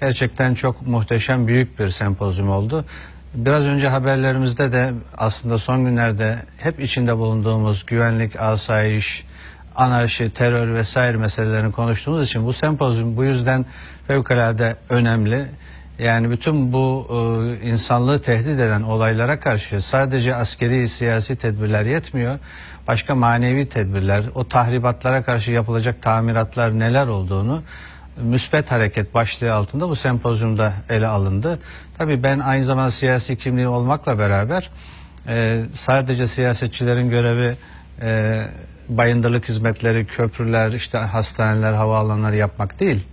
Gerçekten çok muhteşem büyük bir sempozyum oldu. Biraz önce haberlerimizde de aslında son günlerde hep içinde bulunduğumuz güvenlik, asayiş, anarşi, terör vesaire meselelerini konuştuğumuz için bu sempozyum bu yüzden fevkalade önemli. Yani bütün bu e, insanlığı tehdit eden olaylara karşı sadece askeri siyasi tedbirler yetmiyor. Başka manevi tedbirler, o tahribatlara karşı yapılacak tamiratlar neler olduğunu müspet hareket başlığı altında bu sempozyumda ele alındı. Tabii ben aynı zamanda siyasi kimliği olmakla beraber e, sadece siyasetçilerin görevi e, bayındırlık hizmetleri, köprüler, işte hastaneler, havaalanları yapmak değil.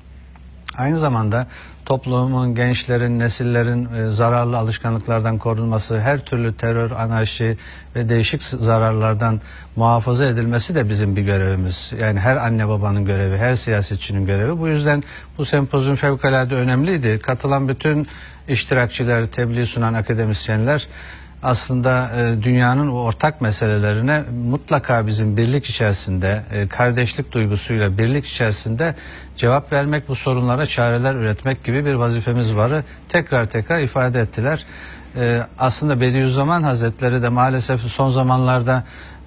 Aynı zamanda toplumun, gençlerin, nesillerin e, zararlı alışkanlıklardan korunması, her türlü terör, anarşi ve değişik zararlardan muhafaza edilmesi de bizim bir görevimiz. Yani her anne babanın görevi, her siyasetçinin görevi. Bu yüzden bu sempozyum fevkalade önemliydi. Katılan bütün iştirakçiler, tebliğ sunan akademisyenler aslında e, dünyanın ortak meselelerine mutlaka bizim birlik içerisinde, e, kardeşlik duygusuyla birlik içerisinde cevap vermek, bu sorunlara çareler üretmek gibi bir vazifemiz varı tekrar tekrar ifade ettiler. E, aslında Bediüzzaman Hazretleri de maalesef son zamanlarda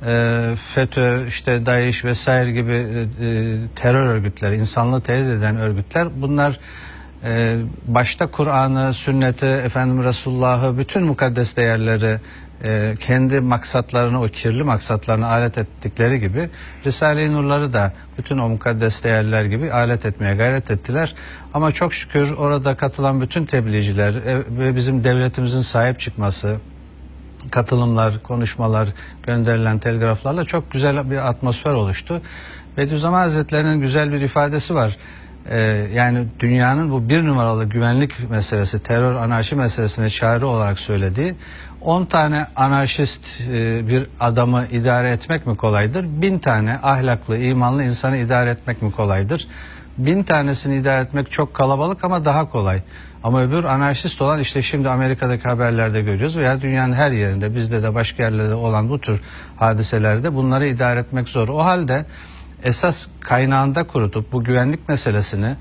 e, FETÖ, işte DAEŞ vesaire gibi terör örgütleri, insanlığı tehdit eden örgütler bunlar ee, başta Kur'an'ı, sünneti, efendim Resulullah'ı, bütün mukaddes değerleri e, kendi maksatlarını, o kirli maksatlarını alet ettikleri gibi Risale-i Nurları da bütün o mukaddes değerler gibi alet etmeye gayret ettiler. Ama çok şükür orada katılan bütün tebliğciler e, ve bizim devletimizin sahip çıkması, katılımlar, konuşmalar, gönderilen telgraflarla çok güzel bir atmosfer oluştu. Bediüzzaman Hazretleri'nin güzel bir ifadesi var. Ee, yani dünyanın bu bir numaralı güvenlik meselesi, terör anarşi meselesine çare olarak söylediği 10 tane anarşist e, bir adamı idare etmek mi kolaydır? Bin tane ahlaklı, imanlı insanı idare etmek mi kolaydır? Bin tanesini idare etmek çok kalabalık ama daha kolay. Ama öbür anarşist olan işte şimdi Amerika'daki haberlerde görüyoruz veya dünyanın her yerinde bizde de başka yerlerde olan bu tür hadiselerde bunları idare etmek zor. O halde esas kaynağında kurutup bu güvenlik meselesini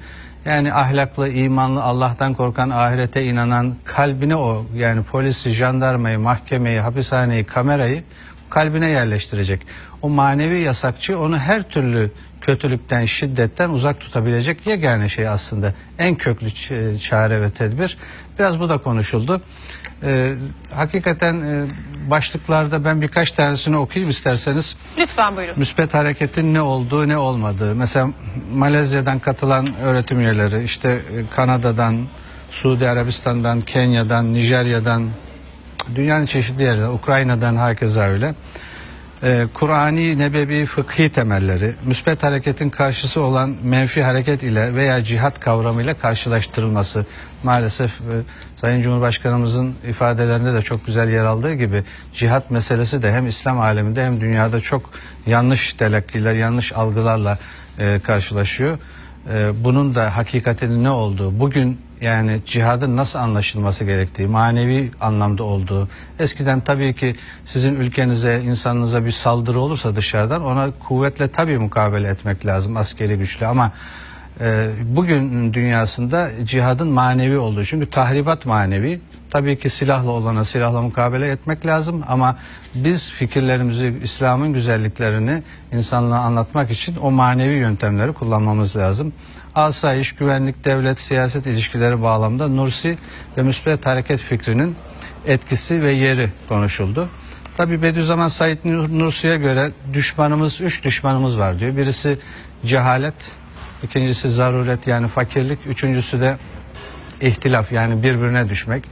yani ahlaklı, imanlı, Allah'tan korkan, ahirete inanan kalbine o yani polisi, jandarmayı, mahkemeyi, hapishaneyi, kamerayı kalbine yerleştirecek. O manevi yasakçı onu her türlü kötülükten, şiddetten uzak tutabilecek yegane şey aslında. En köklü çare ve tedbir. Biraz bu da konuşuldu. Ee, hakikaten e, başlıklarda ben birkaç tanesini okuyayım isterseniz. Lütfen buyurun. Müspet hareketin ne olduğu ne olmadığı. Mesela Malezya'dan katılan öğretim üyeleri, işte e, Kanada'dan, Suudi Arabistan'dan, Kenya'dan, Nijerya'dan, dünyanın çeşitli yerlerinden, Ukrayna'dan herkese öyle e, Kur'ani, nebevi, fıkhi temelleri, müspet hareketin karşısı olan menfi hareket ile veya cihat kavramıyla karşılaştırılması maalesef e, Sayın Cumhurbaşkanımızın ifadelerinde de çok güzel yer aldığı gibi cihat meselesi de hem İslam aleminde hem dünyada çok yanlış telakkiler, yanlış algılarla e, karşılaşıyor. E, bunun da hakikatinin ne olduğu, bugün yani cihadın nasıl anlaşılması gerektiği, manevi anlamda olduğu. Eskiden tabii ki sizin ülkenize, insanınıza bir saldırı olursa dışarıdan ona kuvvetle tabii mukabele etmek lazım askeri güçle ama bugün dünyasında cihadın manevi olduğu. Çünkü tahribat manevi. Tabii ki silahla olana silahla mukabele etmek lazım ama biz fikirlerimizi, İslam'ın güzelliklerini insanlığa anlatmak için o manevi yöntemleri kullanmamız lazım asayiş, güvenlik, devlet, siyaset ilişkileri bağlamında Nursi ve müspet hareket fikrinin etkisi ve yeri konuşuldu. Tabi Bediüzzaman Said Nursi'ye göre düşmanımız, üç düşmanımız var diyor. Birisi cehalet, ikincisi zaruret yani fakirlik, üçüncüsü de ihtilaf yani birbirine düşmek.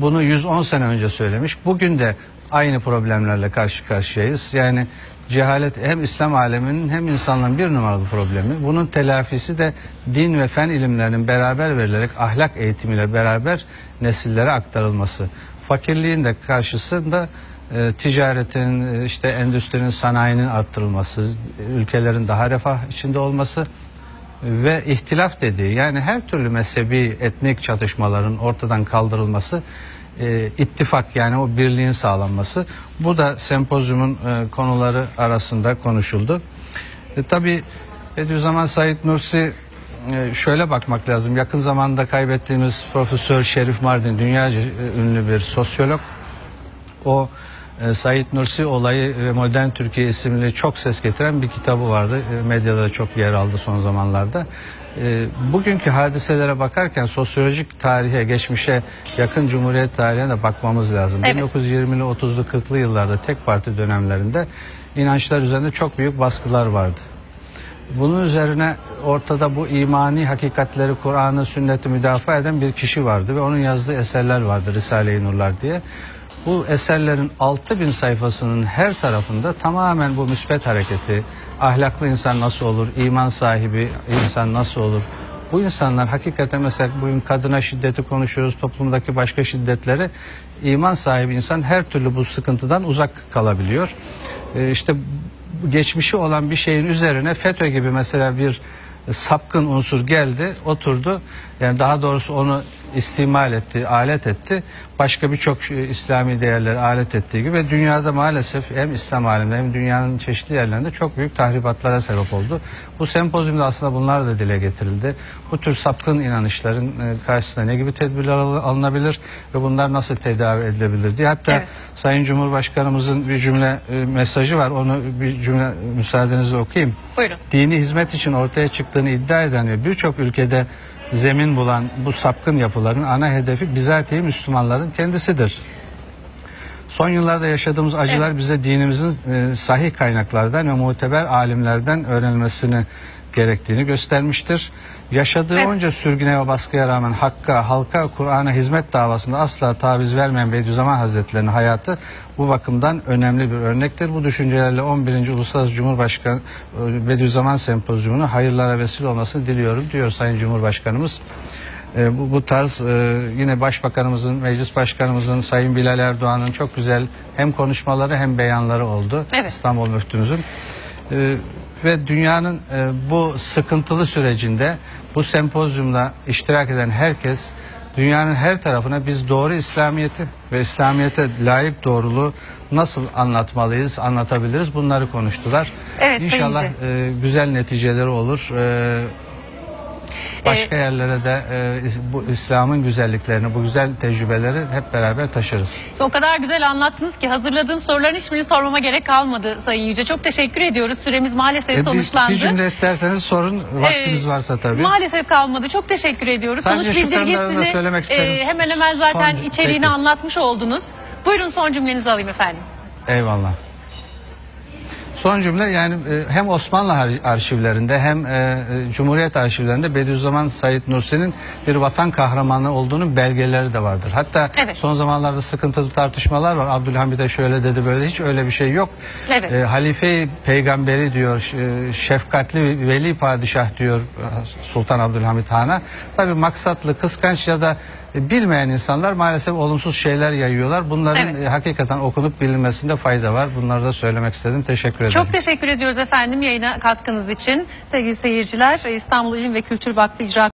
Bunu 110 sene önce söylemiş. Bugün de aynı problemlerle karşı karşıyayız. Yani cehalet hem İslam aleminin hem insanlığın bir numaralı problemi. Bunun telafisi de din ve fen ilimlerinin beraber verilerek ahlak eğitimiyle beraber nesillere aktarılması. Fakirliğin de karşısında e, ticaretin, e, işte endüstrinin, sanayinin arttırılması, ülkelerin daha refah içinde olması ve ihtilaf dediği yani her türlü mezhebi etnik çatışmaların ortadan kaldırılması e, ittifak yani o birliğin sağlanması. Bu da sempozyumun e, konuları arasında konuşuldu. E, Tabi Bediüzzaman Said Nursi e, şöyle bakmak lazım. Yakın zamanda kaybettiğimiz Profesör Şerif Mardin dünyaca e, ünlü bir sosyolog. O e, Said Nursi olayı ve Modern Türkiye isimli çok ses getiren bir kitabı vardı. E, Medyada da çok yer aldı son zamanlarda. E, Bugünkü hadiselere bakarken sosyolojik tarihe, geçmişe, yakın Cumhuriyet tarihine de bakmamız lazım. Evet. 1920'li, 30'lu, 40'lı yıllarda tek parti dönemlerinde inançlar üzerinde çok büyük baskılar vardı. Bunun üzerine ortada bu imani hakikatleri Kur'an'ı, sünneti müdafaa eden bir kişi vardı ve onun yazdığı eserler vardı Risale-i Nurlar diye. Bu eserlerin 6000 sayfasının her tarafında tamamen bu müsbet hareketi, ahlaklı insan nasıl olur, iman sahibi insan nasıl olur, bu insanlar hakikaten mesela bugün kadına şiddeti konuşuyoruz, toplumdaki başka şiddetleri iman sahibi insan her türlü bu sıkıntıdan uzak kalabiliyor. Ee, işte geçmişi olan bir şeyin üzerine FETÖ gibi mesela bir sapkın unsur geldi, oturdu. Yani daha doğrusu onu istimal etti, alet etti. Başka birçok e, İslami değerleri alet ettiği gibi ve dünyada maalesef hem İslam aleminde hem dünyanın çeşitli yerlerinde çok büyük tahribatlara sebep oldu. Bu sempozyumda aslında bunlar da dile getirildi. Bu tür sapkın inanışların e, karşısında ne gibi tedbirler al- alınabilir ve bunlar nasıl tedavi edilebilir diye. Hatta Evet. Sayın Cumhurbaşkanımızın bir cümle e, mesajı var. Onu bir cümle müsaadenizle okuyayım Buyurun. dini hizmet için ortaya çıktığını iddia eden ve birçok ülkede zemin bulan bu sapkın yapıların ana hedefi bizatihi Müslümanların kendisidir. Son yıllarda yaşadığımız acılar bize dinimizin e, sahih kaynaklardan ve muteber alimlerden öğrenilmesini gerektiğini göstermiştir. Yaşadığı Evet. onca sürgüne ve baskıya rağmen Hakk'a, halka, Kur'an'a hizmet davasında asla taviz vermeyen Bediüzzaman Hazretleri'nin hayatı bu bakımdan önemli bir örnektir. Bu düşüncelerle 11. Uluslararası Cumhurbaşkanı e, Bediüzzaman Sempozyumunu hayırlara vesile olmasını diliyorum diyor Sayın Cumhurbaşkanımız. E, bu, bu tarz e, yine Başbakanımızın, Meclis Başkanımızın, Sayın Bilal Erdoğan'ın çok güzel hem konuşmaları hem beyanları oldu. Evet. İstanbul Müftümüzün. E, ve dünyanın e, bu sıkıntılı sürecinde bu sempozyumda iştirak eden herkes dünyanın her tarafına biz doğru İslamiyet'i ve İslamiyet'e layık doğruluğu nasıl anlatmalıyız, anlatabiliriz bunları konuştular. Evet, İnşallah e, güzel neticeleri olur. E, Başka yerlere de e, bu İslam'ın güzelliklerini, bu güzel tecrübeleri hep beraber taşırız. O kadar güzel anlattınız ki hazırladığım soruların hiçbirini sormama gerek kalmadı Sayın Yüce. Çok teşekkür ediyoruz. Süremiz maalesef E, bir, sonuçlandı. bir cümle isterseniz sorun, vaktimiz Ee, varsa tabii. Maalesef kalmadı. Çok teşekkür ediyoruz. Sadece Sonuç şu kadarını da bildirgesini söylemek isterim. e, hemen hemen zaten Son- içeriğini peki. anlatmış oldunuz. Buyurun son cümlenizi alayım efendim. Eyvallah. Son cümle yani e, hem Osmanlı ar- arşivlerinde hem e, e, Cumhuriyet arşivlerinde Bediüzzaman Said Nursi'nin bir vatan kahramanı olduğunun belgeleri de vardır. Hatta Evet. son zamanlarda sıkıntılı tartışmalar var. Abdülhamid'e şöyle dedi böyle hiç öyle bir şey yok. Evet. E, halife peygamberi diyor, şefkatli veli padişah diyor Sultan Abdülhamit Han'a. Tabii maksatlı, kıskanç ya da bilmeyen insanlar maalesef olumsuz şeyler yayıyorlar. Bunların Evet. hakikaten okunup bilinmesinde fayda var. Bunları da söylemek istedim. Teşekkür ederim. Çok teşekkür ediyoruz efendim yayına katkınız için. Sevgili seyirciler İstanbul İlim ve Kültür Vakfı İcra